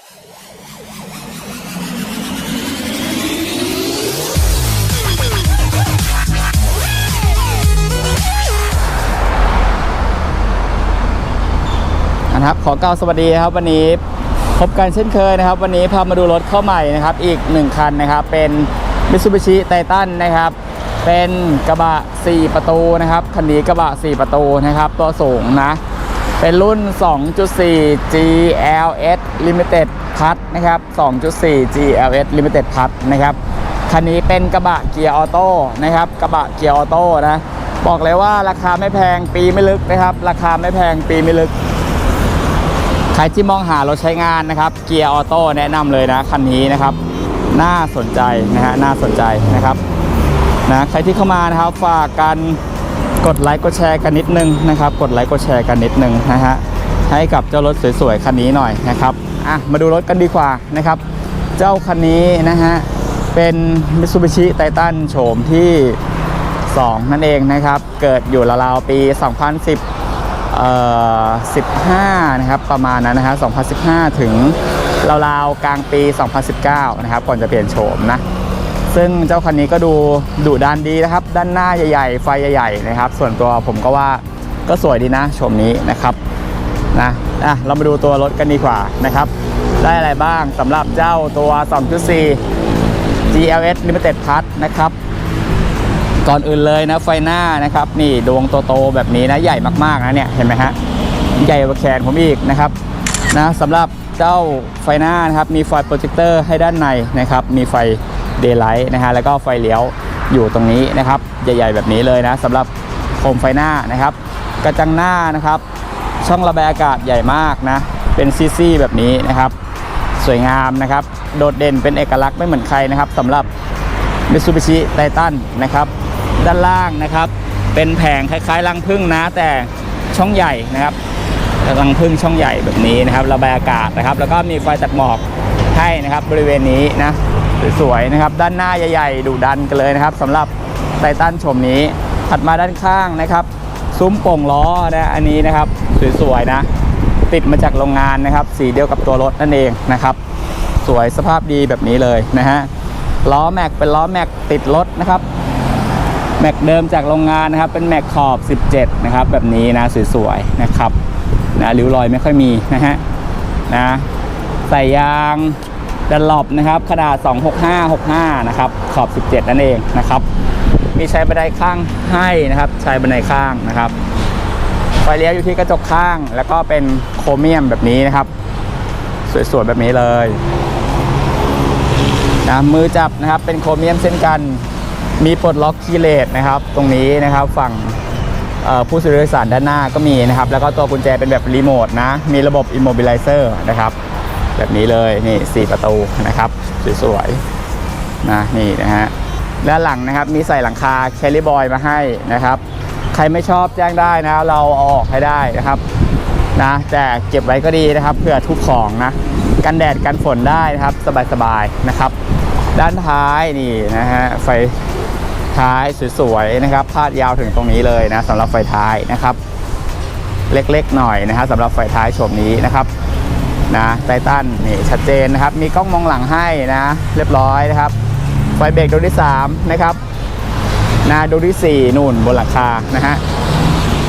นะครับขอกล่าวสวัสดีครับวันนี้พบกันเช่นเคยนะครับ วันนี้พามาดูรถเข้าใหม่นะครับ อีก 1 คันนะครับ เป็น Mitsubishi Titan นะครับ เป็นกระบะ 4 ประตูนะครับคันนี้กระบะ 4 ประตูนะครับ ตัวสูงนะ เป็นรุ่น 2.4 GLS Limited Plus นะครับ 2.4 GLS Limited Plus นะครับ คันนี้เป็นกระบะเกียร์ออโต้นะครับ กระบะเกียร์ออโต้นะ บอกเลยว่าราคาไม่แพงปีไม่ลึกนะครับ ราคาไม่แพงปีไม่ลึก ใครที่มองหารถใช้งานนะครับ เกียร์ออโต้แนะนำเลยนะ คันนี้นะครับ น่าสนใจนะฮะ น่าสนใจนะครับ นะ ใครที่เข้ามานะครับ ฝากกัน กดไลค์กดแชร์กันนิดนึงนะครับ กดไลค์กดแชร์กันนิดนึงนะฮะให้กับเจ้ารถสวยๆคันนี้หน่อยนะครับอะมาดูรถกันดีกว่านะครับ เจ้าคันนี้นะฮะเป็น Mitsubishi Titan โฉมที่ 2 นั่นเองนะครับ เกิดอยู่ราวๆปี 2010เอ่อ15 นะครับ ประมาณนั้นนะครับ2015 ถึงราวๆกลางปี 2019 นะครับ ก่อนจะเปลี่ยนโฉมนะ ซึ่งเจ้าคันนี้ก็ดูดุดันดีนะครับ ด้านหน้าใหญ่ๆ ไฟใหญ่ๆนะครับ ส่วนตัวผมก็ว่าก็สวยดีนะโฉมนี้นะครับนะอะเรามาดูตัวรถกันดีกว่านะครับ ได้อะไรบ้างสำหรับเจ้าตัว 2.4 GLS Limited Plus นะครับ ก่อนอื่นเลยนะไฟหน้านะครับ นี่ดวงโตๆแบบนี้นะใหญ่มากๆนะเนี่ยเห็นไหมฮะใหญ่กว่าแขนผมอีกนะครับนะสำหรับเจ้าไฟหน้านะครับมีไฟโปรเจคเตอร์ให้ด้านในนะครับ มีไฟ เดย์ไลท์นะฮะแล้วก็ไฟเลี้ยวอยู่ตรงนี้นะครับใหญ่ ๆ แบบนี้เลยนะสำหรับโคมไฟหน้านะครับ กระจังหน้านะครับ ช่องระบายอากาศใหญ่มากนะ เป็นซี่ๆแบบนี้นะครับ สวยงามนะครับ โดดเด่นเป็นเอกลักษณ์ไม่เหมือนใครนะครับสำหรับ Mitsubishi Titan นะครับ ด้านล่างนะครับ เป็นแผงคล้ายๆรังพึ่งนะ แต่ช่องใหญ่นะครับรังพึ่งช่องใหญ่แบบนี้นะครับ ระบายอากาศนะครับ แล้วก็มีไฟตัดหมอกให้นะครับบริเวณนี้นะ สวยๆนะครับ ด้านหน้าใหญ่ๆดุดันกันเลยนะครับสำหรับไททันชมนี้ ถัดมาด้านข้างนะครับ ซุ้มโป่งล้อนะอันนี้นะครับสวยๆนะ ติดมาจากโรงงานนะครับ สีเดียวกับตัวรถนั่นเองนะครับ สวยสภาพดีแบบนี้เลยนะฮะล้อแม็กเป็นล้อแม็กติดรถนะครับแม็กเดิมจากโรงงานนะครับเป็นแม็กขอบ 17 นะครับ แบบนี้นะสวยๆนะครับนะริ้วรอยไม่ค่อยมีนะฮะนะใส่ยาง ดันหลบนะครับขนาด 265 65 นะครับขอบ 17 นั่นเองนะครับ มีใช้บันไดข้างให้นะครับ ใช้บันไดข้างนะครับไฟเลี้ยวอยู่ที่กระจกข้าง แล้วก็เป็นโครเมียมแบบนี้นะครับ สวยๆ แบบนี้เลยนะมือจับนะครับเป็นโครเมียมเช่นกัน มีปลดล็อกคีย์เลสนะครับ ตรงนี้นะครับฝั่งผู้สื่อสารด้านหน้าก็มีนะครับ แล้วก็ตัวกุญแจเป็นแบบรีโมทนะ มีระบบ Immobilizer นะครับ แบบนี้เลยนี่ 4 ประตูนะครับสวยๆนะนี่นะฮะด้านหลังนะครับมีใส่หลังคาแคลิบอยมาให้นะครับ ใครไม่ชอบแจ้งได้นะเราเอาออกให้ได้นะครับนะแต่เก็บไว้ก็ดีนะครับเพื่อทุกของนะกันแดดกันฝนได้นะครับสบายๆนะครับ ด้านท้ายนี่นะฮะไฟท้ายสวยๆนะครับ พาดยาวถึงตรงนี้เลยนะสำหรับไฟท้ายนะครับ เล็กๆหน่อยนะครับสำหรับไฟท้ายโฉมนี้นะครับ นะไททันนี่ชัดเจนนะครับ มีกล้องมองหลังให้นะ เรียบร้อยนะครับ ไฟเบรกดวงที่ 3 นะครับนะดวงที่ 4 นู่นบนหลังคานะฮะ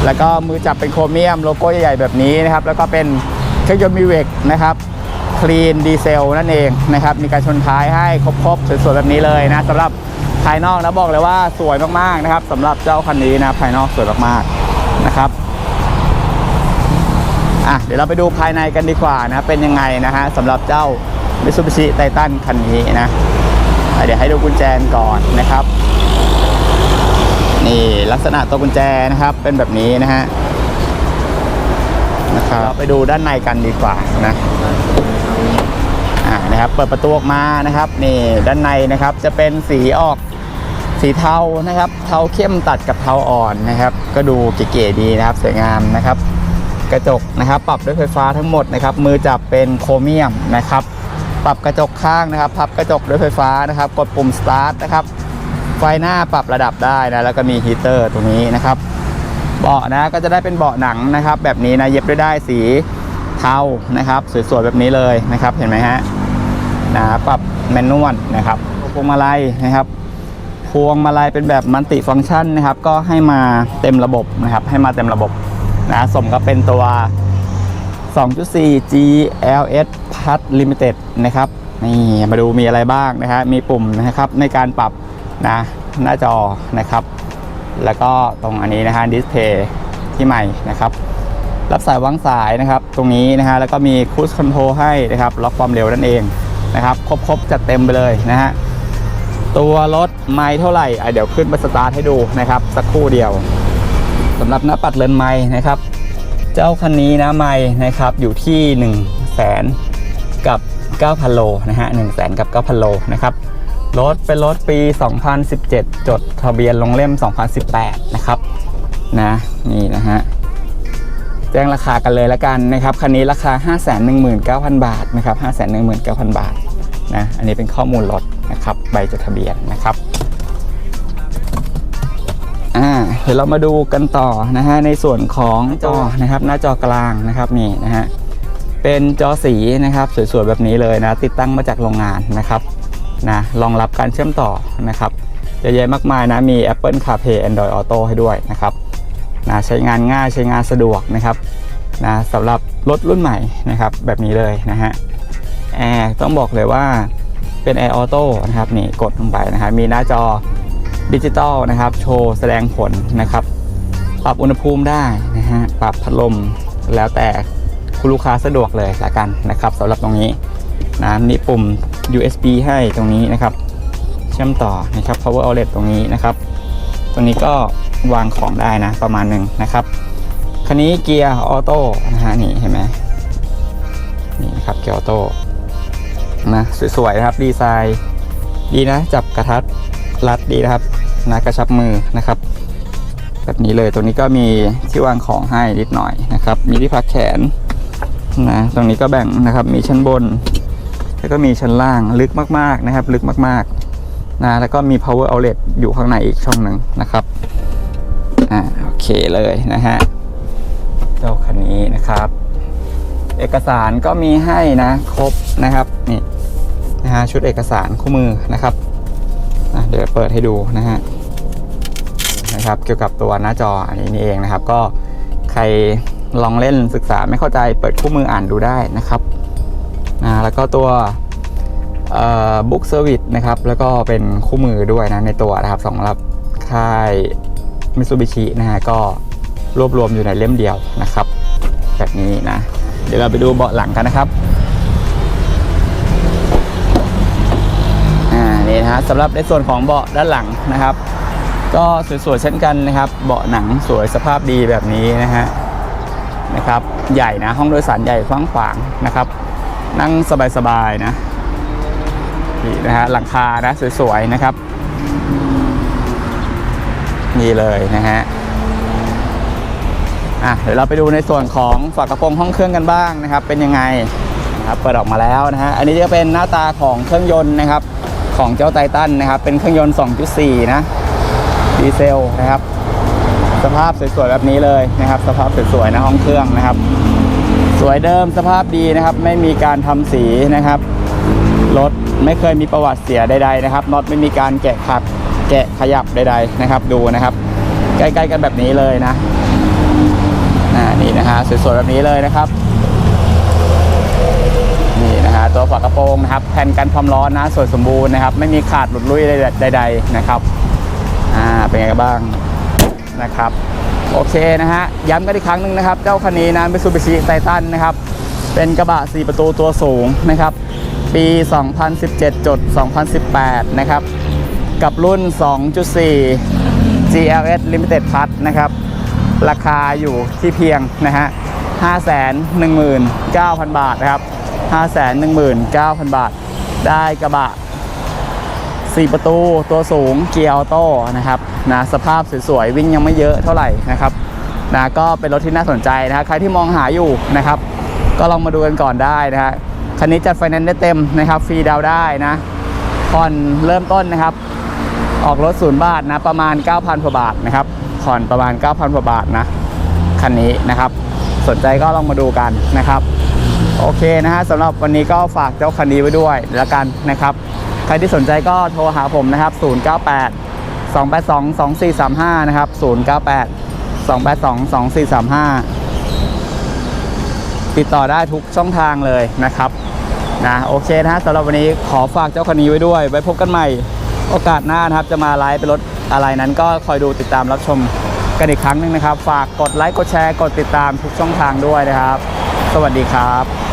แล้วก็มือจับเป็นโครเมียมโลโก้ใหญ่ๆแบบนี้นะครับ แล้วก็เป็นเครื่องยนต์มิเวกนะครับคลีนดีเซลนั่นเองนะครับ มีการชนท้ายให้ครบๆสวยๆแบบนี้เลยนะสำหรับภายนอกนะบอกเลยว่าสวยมากๆนะครับสำหรับเจ้าคันนี้นะภายนอกสวยมากๆนะครับ อะเดี๋ยวเราไปดูภายในกันดีกว่านะเป็นยังไงนะฮะสำหรับเจ้า Mitsubishi Titan คันนี้นะเดี๋ยวให้ดูกุญแจก่อนนะครับ นี่ลักษณะตัวกุญแจนะครับเป็นแบบนี้นะฮะนะครับเราไปดูด้านในกันดีกว่านะอ่านะครับเปิดประตูออกมานะครับนี่ด้านในนะครับจะเป็นสีออกสีเทานะครับ เทาเข้มตัดกับเทาอ่อนนะครับ ก็ดูเก๋ๆดีนะครับ สวยงามนะครับ กระจกนะครับ ปรับด้วยไฟฟ้าทั้งหมดนะครับ มือจับเป็นโครเมียมนะครับ ปรับกระจกข้างนะครับพับกระจกด้วยไฟฟ้านะครับ กดปุ่มสตาร์ทนะครับ ไฟหน้าปรับระดับได้นะ แล้วก็มีฮีเตอร์ตรงนี้นะครับ เบาะนะก็จะได้เป็นเบาะหนังนะครับ แบบนี้นะ เย็บด้วยได้สีเทานะครับ สวยๆแบบนี้เลยนะครับ เห็นไหมฮะนะปรับแมนนวลนะครับพวงมาลัยนะครับพวงมาลัยเป็นแบบมัลติฟังก์ชันนะครับ ก็ให้มาเต็มระบบนะครับ ให้มาเต็มระบบ นะสมกับเป็นตัว 2.4 GLS Plus Limited นะครับนี่มาดูมีอะไรบ้างนะฮะมีปุ่มนะครับในการปรับนะหน้าจอนะครับ แล้วก็ตรงอันนี้นะฮะดิสเพย์ที่ใหม่นะครับรับสายวางสายนะครับ ตรงนี้นะฮะแล้วก็มีคู i คอนโทรให้นะครับล็อกความเร็วนั่นเองนะครับ ครบๆจัดเต็มไปเลยนะฮะตัวรถไม่เท่าไหร่อะเดี๋ยวขึ้นไปสตาร์ทให้ดูนะครับ สักครู่เดียว สำหรับหน้าปัดเรือนไม้นะครับ เจ้าคันนี้นะไม่นะครับอยู่ที่ 1 0 0 0 0แสนกับ 9,000 โลนะฮะ1 0 0 0 0แสนกับ 9,000 โลนะครับรถเป็นรถปี 2017 จดทะเบียนลงเล่ม 2018 นะครับนะนี่นะฮะแจ้งราคากันเลยละกันนะครับคันนี้ราคา 519,000 บาทนะครับ519,000 บาทนะอันนี้เป็นข้อมูลรถนะครับใบจดทะเบียนนะครับ เดี๋ยวเรามาดูกันต่อนะฮะในส่วนของจอนะครับหน้าจอกลางนะครับนี่นะฮะเป็นจอสีนะครับสวยๆแบบนี้เลยนะ ติดตั้งมาจากโรงงานนะครับนะรองรับการเชื่อมต่อนะครับเยอะแยะมากมายนะมี Apple CarPlay Android Auto ให้ด้วยนะครับนะใช้งานง่ายใช้งานสะดวกนะครับนะสำหรับรถรุ่นใหม่นะครับแบบนี้เลยนะฮะแอร์ต้องบอกเลยว่าเป็นแอร์ออโต้นะครับนี่กดลงไปนะครับมีหน้าจอ ดิจิตอลนะครับ โชว์แสดงผลนะครับ ปรับอุณหภูมิได้นะฮะปรับพัดลมแล้วแต่คุณลูกค้าสะดวกเลยละกันนะครับสำหรับตรงนี้นะมีปุ่ม USB ให้ตรงนี้นะครับ เชื่อมต่อนะครับ power outlet ตรงนี้นะครับ ตรงนี้ก็วางของได้นะประมาณหนึ่งนะครับคันนี้เกียร์ออโต้นะฮะนี่เห็นไหมนี่นะครับเกียร์ออโต้นะสวยๆนะครับดีไซน์ ดีนะจับกระทัดรัดดีนะครับ นะกระชับมือนะครับ แบบนี้เลยตรงนี้ก็มีที่วางของให้นิดหน่อยนะครับ มีที่พักแขนนะตรงนี้ก็แบ่งนะครับมีชั้นบน แล้วก็มีชั้นล่างลึกมากๆนะครับ ลึกมากๆนะแล้วก็มี power outlet อยู่ข้างในอีกช่องหนึ่งนะครับอ่าโอเคเลยนะฮะเจ้าคันนี้นะครับ เอกสารก็มีให้นะครบนะครับนี่นะฮะชุดเอกสารคู่มือนะครับ เดี๋ยวเปิดให้ดูนะฮะนะครับเกี่ยวกับตัวหน้าจออันนี้นี่เองนะครับ ก็ใครลองเล่นศึกษาไม่เข้าใจเปิดคู่มืออ่านดูได้นะครับนะแล้วก็ตัวบุ๊กเซอร์วิสนะครับ แล้วก็เป็นคู่มือด้วยนะในตัวนะครับสำหรับค่ายมิ t ซูบิชินะฮะก็รวบรวมอยู่ในเล่มเดียวนะครับ แบบนี้นะ เดี๋ยวเราไปดูเบาะหลังกันนะครับ นะฮะสำหรับในส่วนของเบาะด้านหลังนะครับ ก็สวยๆเช่นกันนะครับ เบาะหนังสวยสภาพดีแบบนี้นะฮะนะครับใหญ่นะห้องโดยสารใหญ่กว้างขวางนะครับ นั่งสบายๆนะนี่นะฮะหลังคานะสวยๆนะครับนี่เลยนะฮะอะเดี๋ยวเราไปดูในส่วนของฝากระโปรงห้องเครื่องกันบ้างนะครับ เป็นยังไงนะครับเปิดออกมาแล้วนะฮะอันนี้จะเป็นหน้าตาของเครื่องยนต์นะครับ ของเจ้าไททันนะครับ เป็นเครื่องยนต์ 2.4 นะ ดีเซลนะครับ สภาพสวยๆแบบนี้เลยนะครับ สภาพสวยๆนะห้องเครื่องนะครับ สวยเดิมสภาพดีนะครับ ไม่มีการทำสีนะครับ รถไม่เคยมีประวัติเสียใดๆนะครับน็อตไม่มีการแกะขัดแกะขยับใด ๆนะครับ ดูนะครับ ใกล้ๆกันแบบนี้เลยนะนี่นะฮะสวยๆแบบนี้เลยนะครับ ตัวฝากระโปรงนะครับแผ่นกันความร้อนนะสวยสมบูรณ์นะครับ ไม่มีขาดหลุดลุ่ยใดๆนะครับอ่าเป็นไงกันบ้างนะครับโอเคนะฮะย้ำกันอีกครั้งหนึ่งนะครับ เจ้าคันนี้นะมิซูบิชิไททันนะครับ เป็นกระบะ 4 ประตูตัวสูงนะครับ ปี 2017จด2018 นะครับ กับรุ่น 2.4 GLS Limited Plus นะครับ ราคาอยู่ที่เพียงนะฮะ 519,000 บาทนะครับ 519,000 บาท ได้กระบะ 4 ประตูตัวสูงเกียร์ออโต้นะครับนะสภาพสวยๆ วิ่งยังไม่เยอะเท่าไหร่นะครับนะก็เป็นรถที่น่าสนใจนะใครที่มองหาอยู่นะครับ ก็ลองมาดูกันก่อนได้นะฮะคันนี้จัดไฟแนนซ์ได้เต็มนะครับฟรีดาวได้นะผ่อนเริ่มต้นนะครับ ออกรถศูนย์บาทนะประมาณ 9,000กว่าบาทนะครับผ่อนประมาณ 9,000กว่าบาทนะคันนี้นะครับ สนใจก็ลองมาดูกันนะครับ โอเคนะฮะสำหรับวันนี้ก็ฝากเจ้าคันนี้ไว้ด้วยแล้วกันนะครับ ใครที่สนใจก็โทรหาผมนะครับ 098 282 2435 นะครับ 098 282 2435 ติดต่อได้ทุกช่องทางเลยนะครับนะโอเคนะฮะสำหรับวันนี้ขอฝากเจ้าคันนี้ไว้ด้วย ไว้พบกันใหม่โอกาสหน้านะครับ จะมาไลฟ์เป็นรถอะไรนั้นก็คอยดูติดตามรับชมกันอีกครั้งหนึ่งนะครับ ฝากกดไลค์กดแชร์กดติดตามทุกช่องทางด้วยนะครับ สวัสดีครับ